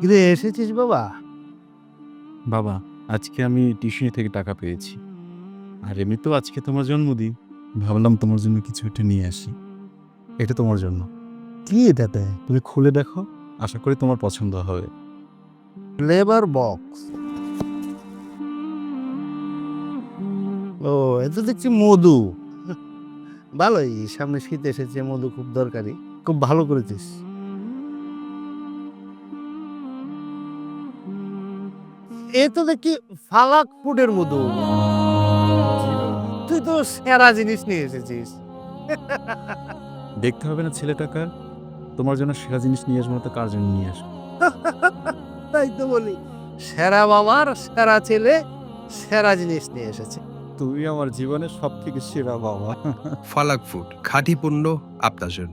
কিরে এসেছিস বাবা? বাবা আজকে আমি টিউশনি থেকে টাকা পেয়েছি। আর এমনিতেও আজকে তোমার জন্মদিন। ভাবলাম তোমার জন্য কিছু একটা নিয়ে আসি। এটা তোমার জন্য। কি এটাতে তুমি খুলে দেখো আশা করি তোমার পছন্দ হবে। ফ্লেভার বক্স ও এটা দেখছি মধু। ভালোই সামনে শীত এসেছে মধু খুব দরকারি। খুব ভালো করেছিস। এ তো দেখি ফালাক ফুডের মধু তুই তো সেরা জিনিস নিয়ে এসেছিস। দেখতে হবে না ছেলেটাকা তোমার জন্য সেরা জিনিস নিয়ে আসব না তো কার জন্য নিয়ে আসব? তাই তো বলি সেরা বাবার সেরা ছেলে সেরা জিনিস নিয়ে এসেছে। তুমি আমার জীবনের সব থেকে সেরা বাবা ফালাক ফুড খাঁটি পণ্য আপনার জন্য।